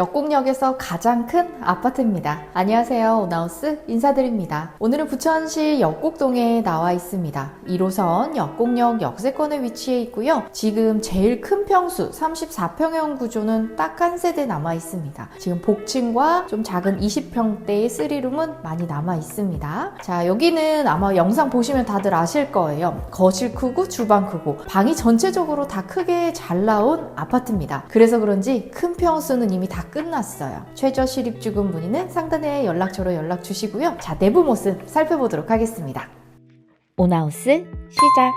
역곡역에서 가장 큰 아파트입니다. 안녕하세요. 오나우스 인사드립니다. 오늘은 부천시 역곡동에 나와 있습니다. 1호선 역곡역 역세권에 위치해 있고요. 지금 제일 큰 평수 34평형 구조는 딱 한 세대 남아 있습니다. 지금 복층과 좀 작은 20평대의 3룸은 많이 남아 있습니다. 자, 여기는 아마 영상 보시면 다들 아실 거예요. 거실 크고 주방 크고 방이 전체적으로 다 크게 잘 나온 아파트입니다. 그래서 그런지 큰 평수는 이미 다 끝났어요. 최저 실입 주금 문의는 상단에 연락처로 연락 주시고요. 자, 내부 모습 살펴보도록 하겠습니다. 오나우스 시작.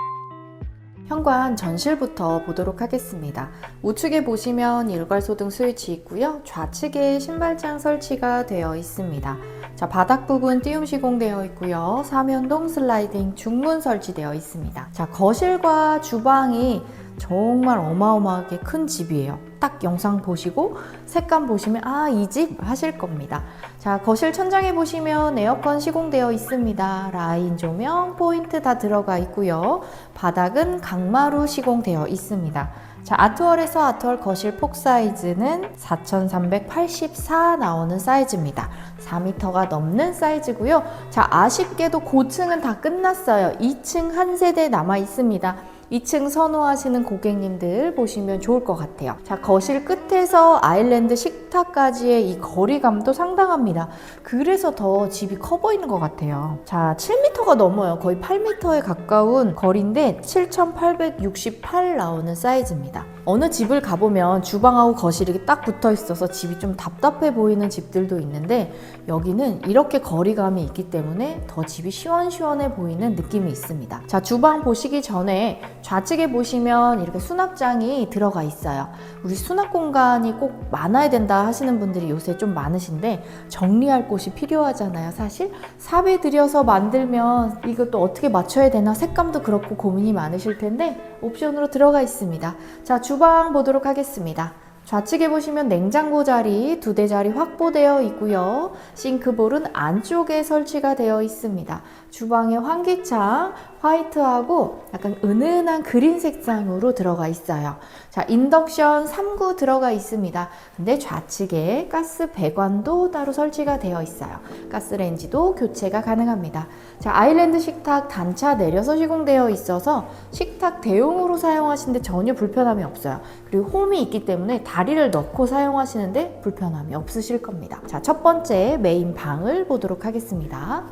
현관 전실부터 보도록 하겠습니다. 우측에 보시면 일괄소등 스위치 있고요. 좌측에 신발장 설치가 되어 있습니다. 자, 바닥 부분 띄움 시공되어 있고요. 사면동 슬라이딩 중문 설치되어 있습니다. 자, 거실과 주방이 정말 어마어마하게 큰 집이에요. 딱 영상 보시고 색감 보시면 아, 이 집 하실 겁니다. 자, 거실 천장에 보시면 에어컨 시공되어 있습니다. 라인 조명, 포인트 다 들어가 있고요. 바닥은 강마루 시공되어 있습니다. 자, 아트월에서 아트월 거실 폭 사이즈는 4384 나오는 사이즈입니다. 4m가 넘는 사이즈고요. 자, 아쉽게도 고층은 다 끝났어요. 2층 한 세대 남아 있습니다. 2층 선호하시는 고객님들 보시면 좋을 것 같아요. 자, 거실 끝에서 아일랜드 식탁까지의 이 거리감도 상당합니다. 그래서 더 집이 커 보이는 것 같아요. 자, 7m가 넘어요. 거의 8m에 가까운 거리인데 7,868 나오는 사이즈입니다. 어느 집을 가보면 주방하고 거실이 딱 붙어 있어서 집이 좀 답답해 보이는 집들도 있는데 여기는 이렇게 거리감이 있기 때문에 더 집이 시원시원해 보이는 느낌이 있습니다. 자, 주방 보시기 전에 좌측에 보시면 이렇게 수납장이 들어가 있어요. 우리 수납 공간이 꼭 많아야 된다 하시는 분들이 요새 좀 많으신데 정리할 곳이 필요하잖아요. 사실 삽에 들여서 만들면 이것도 어떻게 맞춰야 되나 색감도 그렇고 고민이 많으실 텐데 옵션으로 들어가 있습니다. 자, 주방 보도록 하겠습니다. 좌측에 보시면 냉장고 자리 두 대 자리 확보되어 있고요. 싱크볼은 안쪽에 설치가 되어 있습니다. 주방의 환기창 화이트하고 약간 은은한 그린 색상으로 들어가 있어요. 자, 인덕션 3구 들어가 있습니다. 근데 좌측에 가스 배관도 따로 설치가 되어 있어요. 가스레인지도 교체가 가능합니다. 자, 아일랜드 식탁 단차 내려서 시공되어 있어서 식탁 대용으로 사용하시는데 전혀 불편함이 없어요. 그리고 홈이 있기 때문에 다 리를 넣고 사용하시는데 불편함이 없으실 겁니다. 자, 첫 번째 메인 방을 보도록 하겠습니다.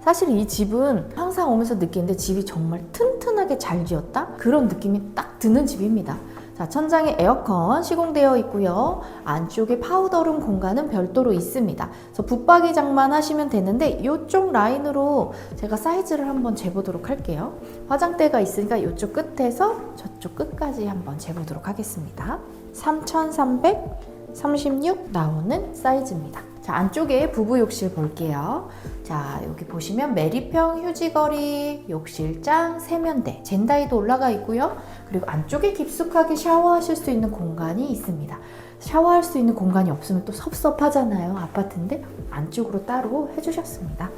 사실 이 집은 항상 오면서 느끼는데 집이 정말 튼튼하게 잘 지었다? 그런 느낌이 딱 드는 집입니다. 자, 천장에 에어컨 시공되어 있고요. 안쪽에 파우더룸 공간은 별도로 있습니다. 그래서 붙박이장만 하시면 되는데 이쪽 라인으로 제가 사이즈를 한번 재보도록 할게요. 화장대가 있으니까 이쪽 끝에서 저쪽 끝까지 한번 재보도록 하겠습니다. 3336 나오는 사이즈입니다. 자, 안쪽에 부부 욕실 볼게요. 자, 여기 보시면 메리평 휴지거리, 욕실장, 세면대, 젠다이도 올라가 있고요. 그리고 안쪽에 깊숙하게 샤워하실 수 있는 공간이 있습니다. 샤워할 수 있는 공간이 없으면 또 섭섭하잖아요. 아파트인데 안쪽으로 따로 해주셨습니다.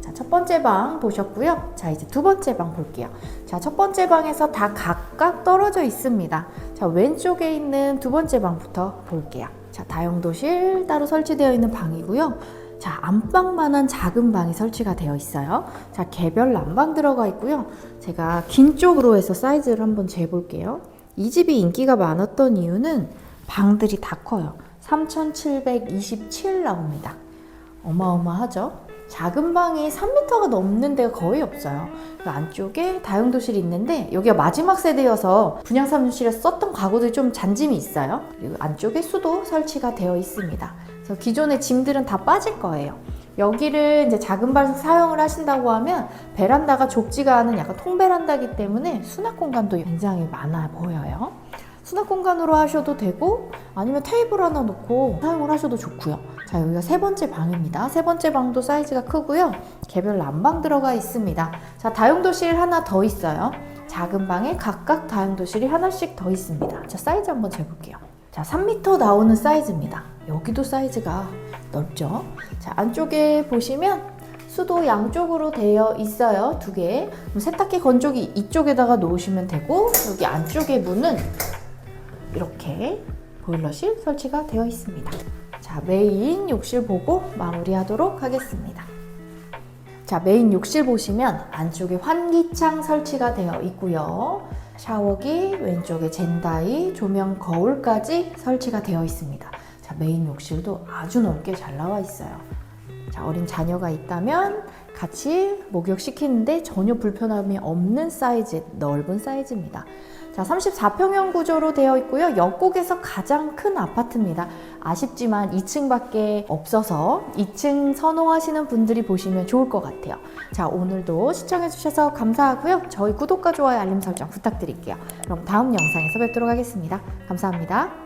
자, 첫 번째 방 보셨고요. 자, 이제 두 번째 방 볼게요. 자, 첫 번째 방에서 다 각각 떨어져 있습니다. 자, 왼쪽에 있는 두 번째 방부터 볼게요. 자, 다용도실 따로 설치되어 있는 방이고요. 자, 안방만한 작은 방이 설치가 되어 있어요. 자, 개별 난방 들어가 있고요. 제가 긴 쪽으로 해서 사이즈를 한번 재볼게요. 이 집이 인기가 많았던 이유는 방들이 다 커요. 3727 나옵니다. 어마어마하죠? 작은 방이 3m가 넘는 데가 거의 없어요. 그 안쪽에 다용도실이 있는데 여기가 마지막 세대여서 분양 사무실에 썼던 가구들이 좀 잔짐이 있어요. 그리고 안쪽에 수도 설치가 되어 있습니다. 그래서 기존의 짐들은 다 빠질 거예요. 여기를 이제 작은 방 사용을 하신다고 하면 베란다가 좁지가 않은 약간 통베란다기 때문에 수납 공간도 굉장히 많아 보여요. 수납 공간으로 하셔도 되고 아니면 테이블 하나 놓고 사용을 하셔도 좋고요. 자 여기가 세 번째 방입니다. 세 번째 방도 사이즈가 크고요. 개별 난방 들어가 있습니다. 자 다용도실 하나 더 있어요. 작은 방에 각각 다용도실이 하나씩 더 있습니다. 자 사이즈 한번 재볼게요. 자 3m 나오는 사이즈입니다. 여기도 사이즈가 넓죠. 자 안쪽에 보시면 수도 양쪽으로 되어 있어요. 두 개. 세탁기 건조기 이쪽에다가 놓으시면 되고 여기 안쪽에 문은 이렇게 보일러실 설치가 되어 있습니다. 자, 메인 욕실 보고 마무리하도록 하겠습니다. 자, 메인 욕실 보시면 안쪽에 환기창 설치가 되어 있고요. 샤워기, 왼쪽에 젠다이, 조명 거울까지 설치가 되어 있습니다. 자, 메인 욕실도 아주 넓게 잘 나와 있어요. 자, 어린 자녀가 있다면 같이 목욕시키는데 전혀 불편함이 없는 사이즈, 넓은 사이즈입니다. 자, 34평형 구조로 되어 있고요. 역곡에서 가장 큰 아파트입니다. 아쉽지만 2층밖에 없어서 2층 선호하시는 분들이 보시면 좋을 것 같아요. 자, 오늘도 시청해주셔서 감사하고요. 저희 구독과 좋아요, 알림 설정 부탁드릴게요. 그럼 다음 영상에서 뵙도록 하겠습니다. 감사합니다.